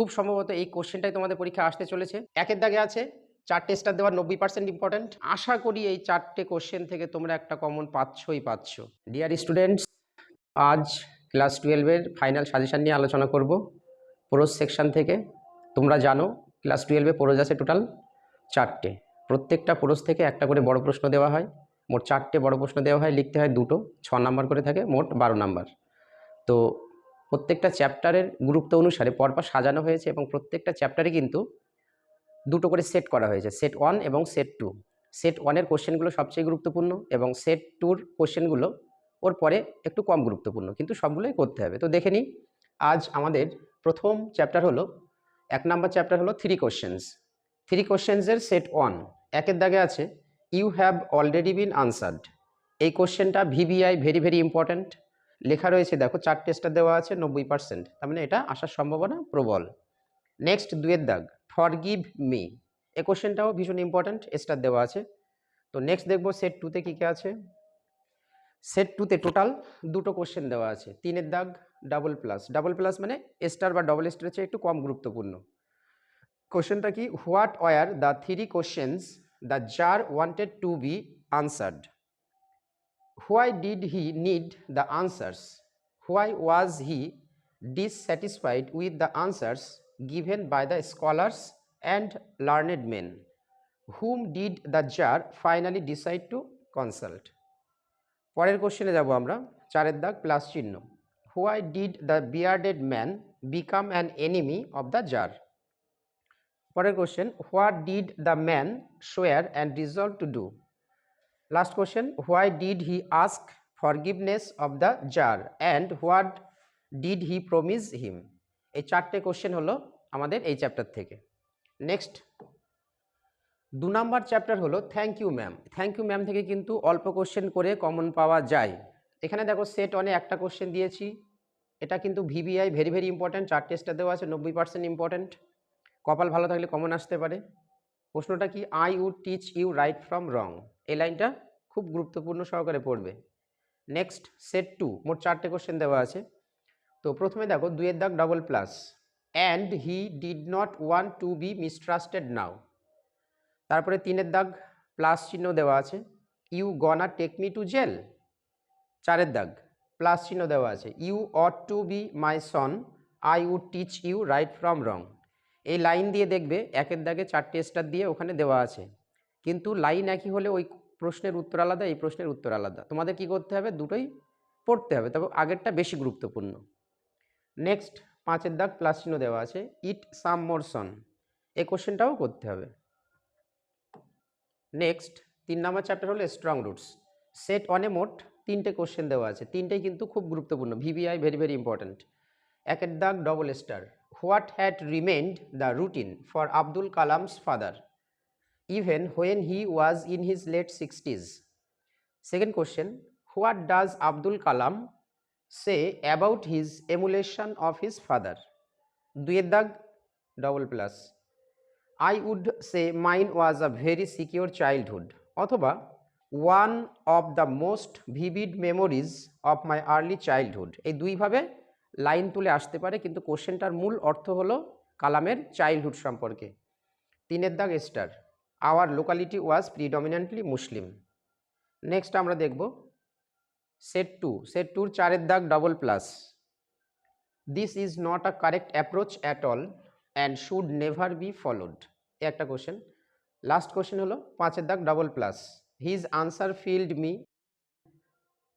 খুব সম্ভবত এই কোশ্চেনটাই তোমাদের পরীক্ষা আসতে চলেছে। একের দাগে আছে চারটে স্টার দেওয়ার নব্বই পার্সেন্ট ইম্পর্টেন্ট আশা করি এই চারটে কোশ্চেন থেকে তোমরা একটা কমন পাচ্ছই পাচ্ছ। ডিয়ার স্টুডেন্টস আজ ক্লাস টুয়েলভের ফাইনাল সাজেশন নিয়ে আলোচনা করব। পোরোজ সেকশন থেকে তোমরা জানো ক্লাস টুয়েলভে পোরোজ আছে টোটাল চারটে। প্রত্যেকটা পোরোজ থেকে একটা করে বড় প্রশ্ন দেওয়া হয়। মোট চারটে বড় প্রশ্ন দেওয়া হয়, লিখতে হয় দুটো, ছ নাম্বার করে থাকে, মোট বারো নাম্বার তো প্রত্যেকটা চ্যাপ্টারের গুরুত্ব অনুসারে পরপর সাজানো হয়েছে এবং প্রত্যেকটা চ্যাপ্টারে কিন্তু দুটো করে সেট করা হয়েছে, সেট ওয়ান এবং সেট টু। সেট ওয়ানের কোশ্চেনগুলো সবচেয়ে গুরুত্বপূর্ণ এবং সেট টুর কোশ্চেনগুলো ওর পরে একটু কম গুরুত্বপূর্ণ, কিন্তু সবগুলোই করতে হবে। তো দেখে নিই, আজ আমাদের প্রথম চ্যাপ্টার হলো, এক নাম্বার চ্যাপ্টার হলো থ্রি কোশ্চেন্স থ্রি কোশ্চেন্সের সেট ওয়ান, একের দাগে আছে you have already been answered এই কোশ্চেনটা ভিবিআই ভেরি ভেরি ইম্পর্ট্যান্ট লেখা রয়েছে, দেখো চারটে স্টার দেওয়া আছে, নব্বই পার্সেন্ট তার মানে এটা আসার সম্ভাবনা প্রবল। নেক্সট দুয়ের দাগ। ফর গিভ মি এই কোশ্চেনটাও ভীষণ ইম্পর্ট্যান্ট স্টার দেওয়া আছে। তো নেক্সট দেখব সেট টুতে কী কী আছে? সেট টুতে টোটাল দুটো কোশ্চেন দেওয়া আছে। তিনের দাগ ডাবল প্লাস ডাবল প্লাস মানে স্টার বা ডবল স্টারের চেয়ে একটু কম গুরুত্বপূর্ণ। কোশ্চেনটা কি? What were the three questions the czar wanted to be answered why did he need the answers why was he dissatisfied with the answers given by the scholars and learned men? Whom did the jar finally decide to consult? পরের কোশ্চেনে যাব আমরা, চারের দাগ plus চিহ্ন। Why did the bearded man become an enemy of the czar পরের question what did the man swear and resolve to do last question why did he ask forgiveness of the czar and what did he promise him এই চারটে question হলো আমাদের এই chapter থেকে। Next দু number chapter হলো thank you ma'am thank you ma'am থেকে কিন্তু অল্প কোশ্চেন করে কমন পাওয়া যায়। এখানে দেখো সেট অনে একটা কোশ্চেন দিয়েছি। এটা কিন্তু ভিবিআই ভেরি ভেরি ইম্পর্ট্যান্ট চারটে স্টার দেওয়া আছে, নব্বই পার্সেন্ট ইম্পর্ট্যান্ট কপাল ভালো থাকলে কমন আসতে পারে। প্রশ্নটা কি I would teach you right from wrong এই লাইনটা খুব গুরুত্বপূর্ণ সহকারে পড়বে। নেক্সট সেট টু মোট চারটে কোশ্চেন দেওয়া আছে। তো প্রথমে দেখো, দুইয়ের দাগ double plus and he did not want to be mistrusted now তারপরে তিনের দাগ প্লাস চিহ্ন দেওয়া আছে। You gonna take me to jail চারের দাগ প্লাস চিহ্ন দেওয়া আছে। You ought to be my son I would teach you right from wrong এই লাইন দিয়ে দেখবে, একের দাগে চারটে স্টার দিয়ে ওখানে দেওয়া আছে। কিন্তু লাইন একই হলে ওই প্রশ্নের উত্তর আলাদা, এই প্রশ্নের উত্তর আলাদা। তোমাদের কি করতে হবে? দুটোই পড়তে হবে। তবে আগেরটা বেশি গুরুত্বপূর্ণ। নেক্সট পাঁচের দাগ প্লাস চিহ্ন দেওয়া আছে। ইট সাম মোর সন এই কোশ্চেনটাও করতে হবে। নেক্সট তিন নম্বর চ্যাপ্টার হলো স্ট্রং রুটস সেট অনে মোট তিনটে কোশ্চেন দেওয়া আছে। তিনটেই কিন্তু খুব গুরুত্বপূর্ণ। ভিভিআই ভেরি ভেরি ইম্পর্ট্যান্ট একের দাগ double star what had remained the routine for Abdul Kalam's father when he was in his late sixties second question what does Abdul Kalam say about his emulation of his father দুইয়ের দাগ double plus I would say mine was a very secure childhood অথবা one of the most vivid memories of my early childhood এই দুইভাবে line তুলে আসতে পারে, কিন্তু কোশ্চেনটার মূল অর্থ হলো কালামের চাইল্ডহুড সম্পর্কে। তিনের দাগ star our locality was predominantly Muslim next আমরা দেখব সেট টু, সেট টুর চারের দাগ double plus this is not a correct approach at all and should never be followed একটা কোশ্চেন লাস্ট কোশ্চেন হলো পাঁচের দাগ double plus his answer filled me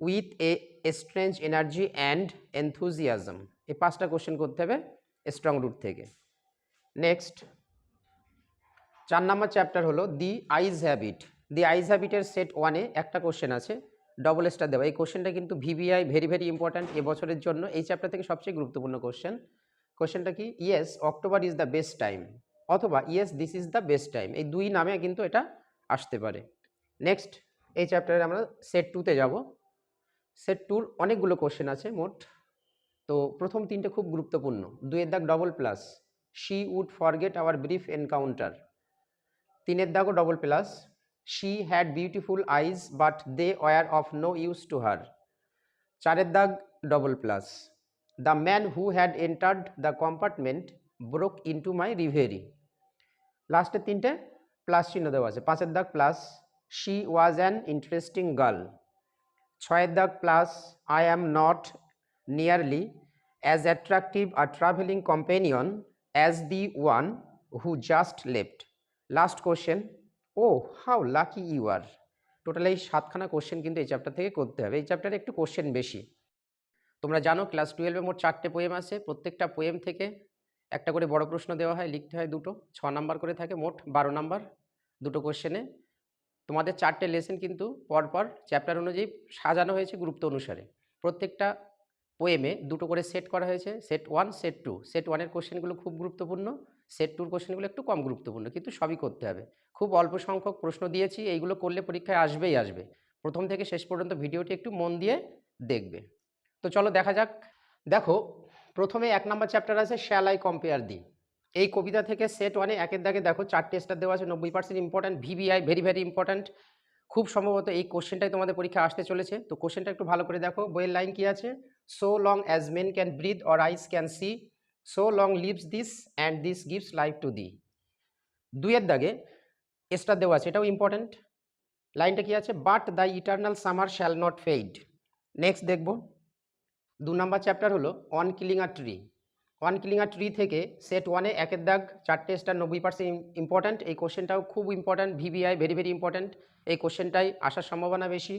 with a strange energy and enthusiasm এই পাঁচটা question করতে হবে strong root থেকে। Next চার নম্বর চ্যাপ্টার হলো the eyes have it. The eyes হ্যাবিটের সেট ওয়ানে একটা কোশ্চেন আছে ডবল স্টার দেওয়া। এই কোশ্চেনটা কিন্তু ভিভিআই ভেরি ভেরি ইম্পর্ট্যান্ট এবছরের জন্য। এই চ্যাপ্টার থেকে সবচেয়ে গুরুত্বপূর্ণ কোশ্চেন। কোশ্চেনটা কি? Yes October is the best time অথবা yes this is the best time এই দুই নামে কিন্তু এটা আসতে পারে। নেক্সট এই চ্যাপ্টারে আমরা সেট টুতে যাব। সেট টুর অনেকগুলো কোশ্চেন আছে মোট। তো প্রথম তিনটে খুব গুরুত্বপূর্ণ। দুইয়ের দাগ double plus she would forget our brief encounter তিনের দাগও double plus she had beautiful eyes but they were of no use to her চারের দাগ double plus the man who had entered the compartment broke into my reverie লাস্টের তিনটে plus চিহ্ন দেওয়া আছে। পাঁচের দাগ plus she was an interesting girl ছয়ের দাগ plus I am not nearly as attractive a travelling companion as the one who just left last question oh how lucky you are total এই সাতখানা question কিন্তু এই chapter থেকে করতে হবে। এই চ্যাপ্টারে একটু কোশ্চেন বেশি। তোমরা জানো ক্লাস টুয়েলভে মোট চারটে পোয়েম আছে। প্রত্যেকটা পোয়েম থেকে একটা করে বড় প্রশ্ন দেওয়া হয়, লিখতে হয় দুটো। ছ নাম্বার করে থাকে মোট বারো নাম্বার দুটো কোশ্চেনে তোমাদের চারটে লেসেন কিন্তু পরপর চ্যাপ্টার অনুযায়ী সাজানো হয়েছে গুরুত্ব অনুসারে। প্রত্যেকটা পোয়েমে দুটো করে সেট করা হয়েছে। Set one set two set ওয়ানের কোশ্চেনগুলো খুব গুরুত্বপূর্ণ। সেট টুর কোশ্চেনগুলো একটু কম গুরুত্বপূর্ণ, কিন্তু সবই করতে হবে। খুব অল্প সংখ্যক প্রশ্ন দিয়েছি, এইগুলো করলে পরীক্ষায় আসবেই আসবে। প্রথম থেকে শেষ পর্যন্ত ভিডিওটি একটু মন দিয়ে দেখবে। তো চলো দেখা যাক। দেখো, প্রথমে এক নম্বর চ্যাপ্টার আছে শ্যাল আই কম্পেয়ার দি এই কবিতা থেকে সেট ওয়ানে একের দাগে দেখো চারটে স্টার দেওয়া আছে, নব্বই percent important VVI very very important খুব সম্ভবত এই কোশ্চেনটাই তোমাদের পরীক্ষা আসতে চলেছে। তো কোশ্চেনটা একটু ভালো করে দেখো, বইয়ের লাইন কি আছে? So long as men can breathe or eyes can see so long lives this and this gives life to the দুইয়ের দাগে স্টার দেওয়া আছে, এটাও ইম্পর্ট্যান্ট লাইনটা কি আছে? But the eternal summer shall not fade next দেখব। দু নম্বর চ্যাপ্টার হলো on killing a tree one killing a tree থেকে সেট ওয়ানে একের দাগ, চারটে স্টার নব্বই পার্সেন্ট ইম্পর্ট্যান্ট এই কোশ্চেনটাও খুব important VVI very very important এই কোশ্চেনটাই আসার সম্ভাবনা বেশি।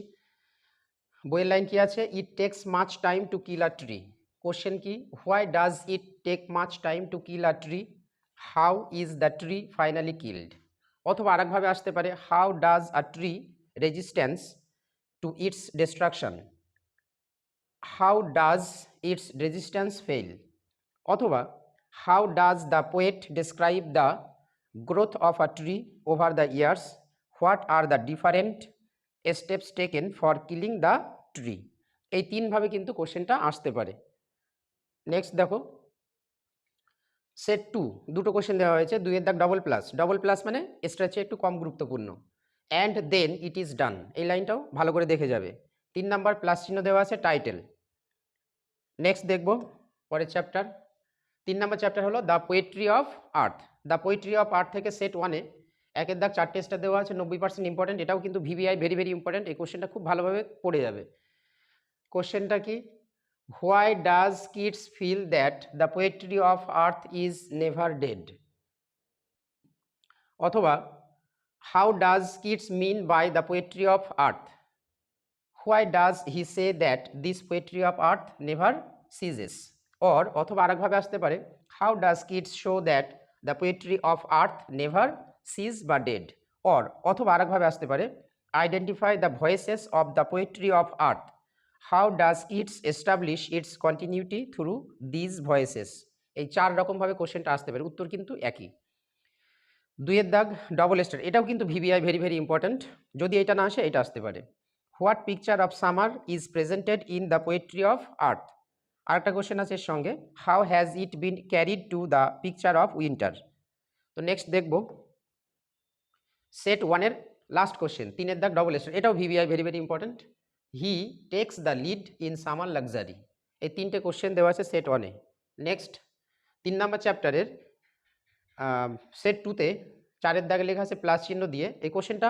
বইয়ের লাইন কি আছে? It takes much time to kill a tree question কি? Why does it take much time to kill a tree how is the tree finally killed অথবা আরেকভাবে আসতে পারে how does a tree resistance to its destruction how does its resistance fail অথবা how does the poet describe the growth of a tree over the years what are the different steps taken for killing the tree এই তিনভাবে কিন্তু কোশ্চেনটা আসতে পারে। Next দেখো। Set two দুটো question দেওয়া হয়েছে, দুইয়ের দাগ ডবল প্লাস ডবল প্লাস মানে স্ট্রেচে একটু কম গুরুত্বপূর্ণ। And then it is done এই লাইনটাও ভালো করে দেখে যাবে। তিন নাম্বার প্লাস চিহ্ন দেওয়া আছে টাইটেল নেক্সট দেখব, পরের চ্যাপ্টার তিন নম্বর চ্যাপ্টার হলো the poetry of earth the poetry of earth থেকে সেট ওয়ানে একের দাগ চারটে স্টার দেওয়া আছে, নব্বই পার্সেন্ট ইম্পর্টেন্ট এটাও কিন্তু ভিভিআই ভেরি ভেরি ইম্পর্টেন্ট এই কোশ্চেনটা খুব ভালোভাবে পড়ে যাবে। কোশ্চেনটা কি? Why does Keats feel that the poetry of earth is never dead অথবা how does Keats mean by the poetry of earth why does he say that this poetry of earth never ceases or অথবা আরেকভাবে আসতে পারে how does Keats show that the poetry of earth never cease বা dead or অথবা আরেকভাবে আসতে পারে identify the voices of the poetry of earth how does its establish its continuity through these voices এই চার রকমভাবে কোশ্চেনটা আসতে পারে, উত্তর কিন্তু একই। দুইয়ের দাগ ডবল স্টার এটাও কিন্তু ভিভিআই ভেরি ভেরি ইম্পর্ট্যান্ট যদি এটা না আসে, এটা আসতে পারে। What picture of summer is presented in the poetry of earth আরেকটা কোশ্চেন আছে এর সঙ্গে। How has it been carried to the picture of winter তো নেক্সট দেখব। সেট ওয়ানের লাস্ট কোশ্চেন তিনের দাগ ডবল স্টার এটাও VVI very very important he takes the lead in summer luxury এই তিনটে কোশ্চেন দেওয়া আছে সেট ওয়ানে নেক্সট তিন নম্বর চ্যাপ্টারের সেট টুতে চারের দাগে লেখা আছে প্লাস চিহ্ন দিয়ে। এই কোশ্চেনটা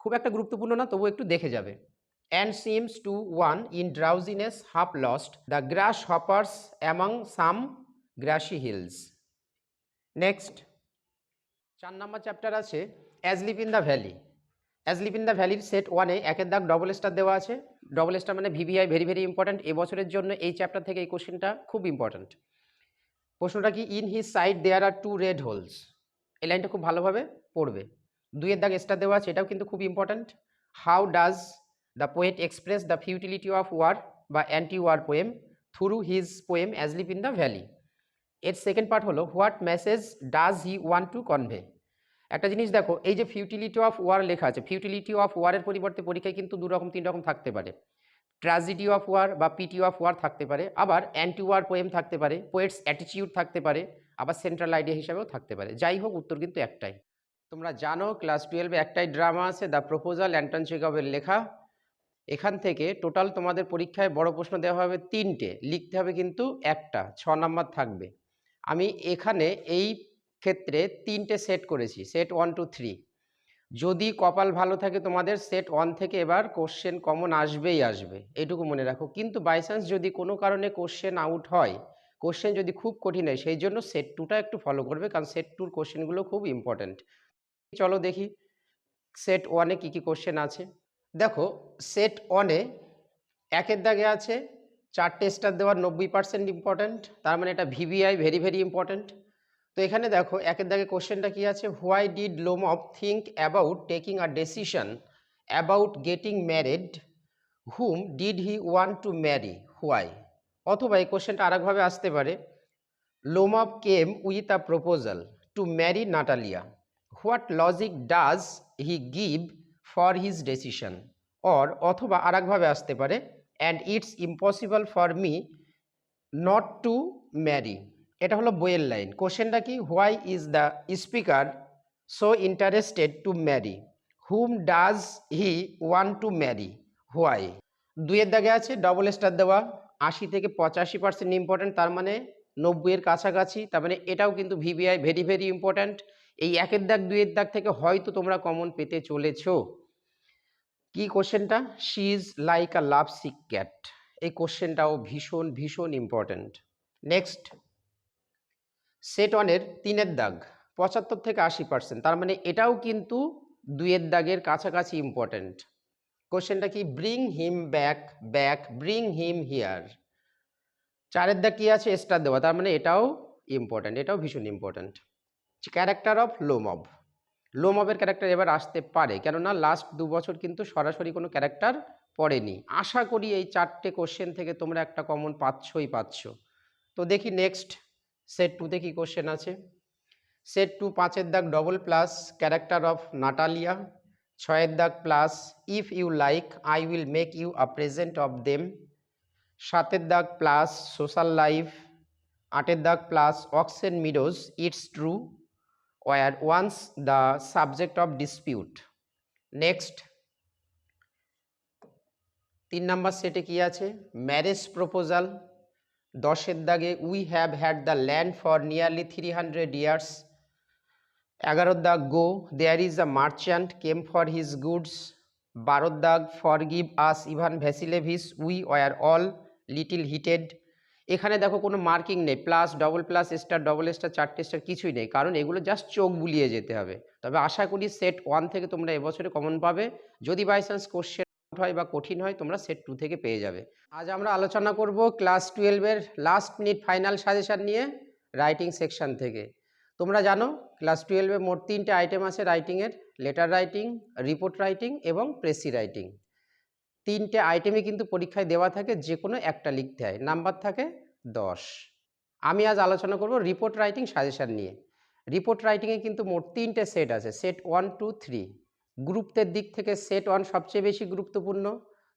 খুব একটা গুরুত্বপূর্ণ না তবু একটু দেখে যাবে। And seems to one in drowsiness half lost the grasshoppers among some grassy hills next চার নম্বর চ্যাপ্টার আছে asleep in the valley asleep in the ভ্যালির set ওয়ানে একের দাগ ডবল স্টার দেওয়া আছে। ডবল স্টার মানে ভিভিআই ভেরি ভেরি ইম্পর্ট্যান্ট এবছরের জন্য এই চ্যাপ্টার থেকে এই কোশ্চেনটা খুব ইম্পর্ট্যান্ট প্রশ্নটা কি in his side there are two red holes এই লাইনটা খুব ভালোভাবে পড়বে। দুইয়ের দাগ স্টার দেওয়া আছে, এটাও কিন্তু খুব important how does the poet express the futility of war বা anti war poem through his poem asleep in the valley এর সেকেন্ড পার্ট হলো what message does he want to convey একটা জিনিস দেখো, এই যে ফিউটিলিটি অফ ওয়ার লেখা আছে ফিউটিলিটি অফ ওয়ারের পরিবর্তে পরীক্ষায় কিন্তু দু রকম, তিন রকম থাকতে পারে। ট্র্যাজিডি অফ ওয়ার বা পিটি অফ ওয়ার থাকতে পারে, আবার অ্যান্টি ওয়ার পোয়েম থাকতে পারে পোয়েটস অ্যাটিটিউড থাকতে পারে, আবার সেন্ট্রাল আইডিয়া হিসাবেও থাকতে পারে। যাই হোক, উত্তর কিন্তু একটাই। তোমরা জানো ক্লাস টুয়েলভে একটাই ড্রামা আছে দ্য প্রপোজাল অ্যান্টন চেকবের লেখা। এখান থেকে টোটাল তোমাদের পরীক্ষায় বড় প্রশ্ন দেওয়া হবে তিনটে, লিখতে হবে কিন্তু একটা, ছ নাম্বার থাকবে। আমি এখানে এই ক্ষেত্রে তিনটে সেট করেছি সেট ওয়ান টু থ্রি যদি কপাল ভালো থাকে তোমাদের সেট ওয়ান থেকে এবার কোশ্চেন কমন আসবেই আসবে, এটুকু মনে রাখো। কিন্তু বাই চান্স যদি কোনো কারণে কোশ্চেন আউট হয় কোশ্চেন যদি খুব কঠিন হয়, সেই জন্য সেট টুটা একটু ফলো করবে, কারণ সেট টুর কোশ্চেনগুলো খুব ইম্পর্ট্যান্ট চলো দেখি সেট ওয়ানে কী কী কোশ্চেন আছে? দেখো সেট ওয়ানে একের দাগে আছে, চারটে স্টার দেওয়ার নব্বই পার্সেন্ট ইম্পর্ট্যান্ট তার মানে এটা ভিভিআই ভেরি ভেরি ইম্পর্ট্যান্ট তো এখানে দেখো, একের দাগে কোশ্চেনটা কি আছে? Why did Lomov think about taking a decision about getting married whom did he want to marry why অথবা এই কোশ্চেনটা আরেকভাবে আসতে পারে। Lomov came with a proposal to marry Natalia what logic does he give for his decision or অথবা আরেকভাবে আসতে পারে and it's impossible for me not to marry এটা হলো বইয়ের লাইন। কোশ্চেনটা কি? Why is the speaker so interested to marry whom does he want to marry why দুইয়ের দাগে আছে ডবল স্টার দেওয়া। আশি থেকে পঁচাশি পার্সেন্ট ইম্পর্ট্যান্ট তার মানে নব্বইয়ের কাছাকাছি। তার মানে এটাও কিন্তু ভিভিআই ভেরি ভেরি ইম্পর্ট্যান্ট এই একের দাগ, দুইয়ের দাগ থেকে হয়তো তোমরা কমন পেতে চলেছো। কি কোশ্চেনটা she is like a love sick cat এই কোশ্চেনটাও ভীষণ ভীষণ ইম্পর্ট্যান্ট নেক্সট সেট ওয়ানের তিনের দাগ, পঁচাত্তর থেকে আশি পার্সেন্ট তার মানে এটাও কিন্তু দুইয়ের দাগের কাছাকাছি ইম্পর্ট্যান্ট কোশ্চেনটা কি? Bring him back back bring him here চারের দাগ কী আছে? স্টার দেওয়া। তার মানে এটাও ইম্পর্ট্যান্ট এটাও ভীষণ ইম্পর্ট্যান্ট ক্যারেক্টার অফ লোমব লোমবের ক্যারেক্টার এবার আসতে পারে, কেননা লাস্ট দু বছর কিন্তু সরাসরি কোনো ক্যারেক্টার পড়েনি। আশা করি এই চারটে কোশ্চেন থেকে তোমরা একটা কমন পাচ্ছই পাচ্ছ। তো দেখি নেক্সট সেট টুতে কি কোশ্চেন আছে? সেট টু পাঁচের দাগ double plus character of Natalia ছয়ের দাগ plus if you like I will make you a present of them সাতের দাগ প্লাস সোশ্যাল লাইফ আটের দাগ plus oxen meadows it's true were once the subject of dispute next তিন number সেটে কি আছে? ম্যারেজ প্রপোজাল দশের দাগে we have had the land for nearly three hundred years এগারোর দাগ go there is a merchant came for his goods বারোর দাগ forgive us Ivan Vassilevitch we were all little heated এখানে দেখো কোনো মার্কিং নেই plus double plus star double star চারটে star কিছুই নেই, কারণ এগুলো জাস্ট চোখ বুলিয়ে যেতে হবে। তবে আশা করি সেট ওয়ান থেকে তোমরা এবছরে কমন পাবে। যদি বাই চান্স কোশ্চেন হয় বা কঠিন হয়, তোমরা সেট টু থেকে পেয়ে যাবে। আজ আমরা আলোচনা করব ক্লাস টুয়েলভের লাস্ট মিনিট ফাইনাল সাজেশান নিয়ে রাইটিং সেকশন থেকে। তোমরা জানো ক্লাস টুয়েলভে মোট তিনটে আইটেম আছে রাইটিংয়ের লেটার রাইটিং রিপোর্ট রাইটিং এবং প্রেসি রাইটিং তিনটে আইটেমই কিন্তু পরীক্ষায় দেওয়া থাকে যে কোনো একটা লিখতে হয়। নাম্বার থাকে দশ। আমি আজ আলোচনা করব রিপোর্ট রাইটিং সাজেশান নিয়ে। রিপোর্ট রাইটিংয়ে কিন্তু মোট তিনটে সেট আছে সেট ওয়ান টু থ্রি গ্রুপদের দিক থেকে সেট ওয়ান সবচেয়ে বেশি গুরুত্বপূর্ণ,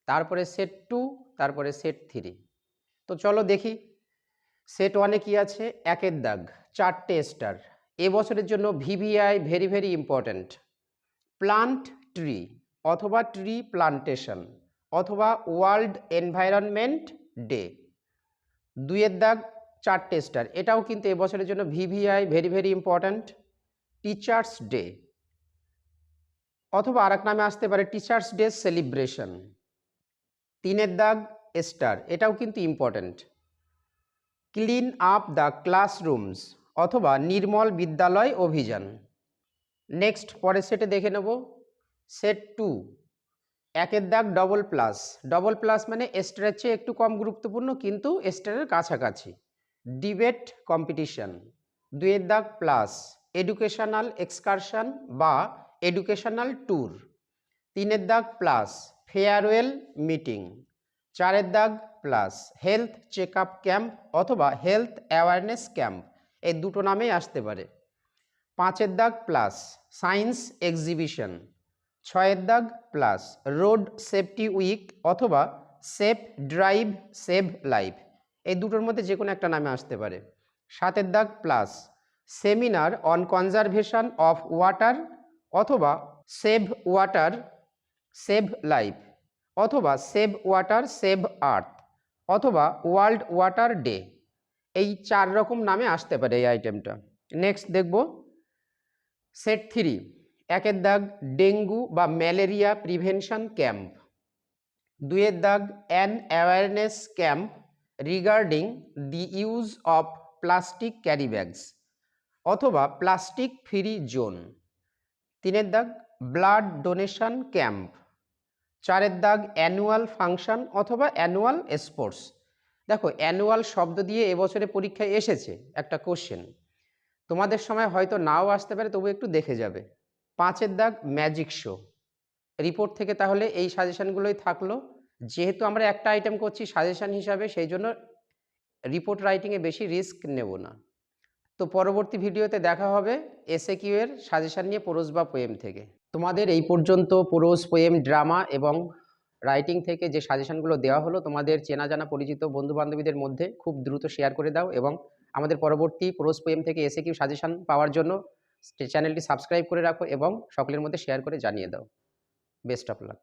তারপরে সেট টু, তারপরে সেট থ্রি। তো চলো দেখি, সেট ওয়ানে কি আছে? একের দাগ, চারটে স্টার। এবছরের জন্য VVI very very important. Plant tree অথবা ট্রি প্লান্টেশন অথবা ওয়ার্ল্ড এনভায়রনমেন্ট ডে। দুইয়ের দাগ, চারটে স্টার। এটাও কিন্তু এবছরের জন্য VVI very very important. Teachers day অথবা আর নামে আসতে পারে টিচার্স ডে সেলিব্রেশন তিনের দাগ স্টার এটাও কিন্তু important clean up the classrooms অথবা নির্মল বিদ্যালয় অভিযান। নেক্সট পরের সেটে দেখে নেব। সেট টু একের দাগ ডবল প্লাস ডবল প্লাস মানে স্টারের চেয়ে একটু কম গুরুত্বপূর্ণ, কিন্তু স্টারের কাছাকাছি। ডিবেট কম্পিটিশন দুয়ের দাগ প্লাস এডুকেশনাল এক্সকারশন বা এডুকেশনাল ট্যুর তিনের দাগ প্লাস ফেয়ারওয়েল মিটিং চারের দাগ plus health check up camp অথবা হেলথ অ্যাওয়ারনেস ক্যাম্প এই দুটো নামেই আসতে পারে। পাঁচের দাগ প্লাস সায়েন্স এক্সিবিশন ছয়ের দাগ প্লাস রোড সেফটি উইক অথবা সেফ ড্রাইভ সেভ লাইফ এই দুটোর মধ্যে যে কোনো একটা নামে আসতে পারে। সাতের দাগ plus seminar on conservation of water অথবা সেভ ওয়াটার, সেভ লাইফ, অথবা সেভ ওয়াটার, সেভ আর্থ, অথবা ওয়ার্ল্ড ওয়াটার ডে। এই চার রকম নামে আসতে পারে এই আইটেমটা। নেক্সট দেখব। সেট থ্রি, একের দাগ ডেঙ্গু বা ম্যালেরিয়া প্রিভেনশন ক্যাম্প। দুয়ের দাগ an awareness camp regarding the use of plastic carry bags, অথবা প্লাস্টিক ফ্রি জোন। তিনের দাগ ব্লাড ডোনেশন ক্যাম্প। চারের দাগ অ্যানুয়াল ফাংশন অথবা অ্যানুয়াল স্পোর্টস। দেখো, অ্যানুয়াল শব্দ দিয়ে এবছরে পরীক্ষায় এসেছে একটা কোশ্চেন। তোমাদের সময় হয়তো নাও আসতে পারে, তবু একটু দেখে যাবে। পাঁচের দাগ ম্যাজিক শো। রিপোর্ট থেকে তাহলে এই সাজেশনগুলোই থাকল। যেহেতু আমরা একটা আইটেম করছি সাজেশন হিসাবে, সেই জন্য রিপোর্ট রাইটিংয়ে বেশি রিস্ক নেব না। তো পরবর্তী ভিডিওতে দেখা হবে এসএ কিউ এর সাজেশন নিয়ে পোরোজ বা পোয়েম থেকে। তোমাদের এই পর্যন্ত পোরোজ পোয়েম ড্রামা এবং রাইটিং থেকে যে সাজেশনগুলো দেওয়া হলো, তোমাদের চেনা জানা পরিচিত বন্ধু বান্ধবীদের মধ্যে খুব দ্রুত শেয়ার করে দাও এবং আমাদের পরবর্তী পোরোজ পোয়েম থেকে এসে কিউ সাজেশন পাওয়ার জন্য চ্যানেলটি সাবস্ক্রাইব করে রাখো এবং সকলের মধ্যে শেয়ার করে জানিয়ে দাও। Best of lakh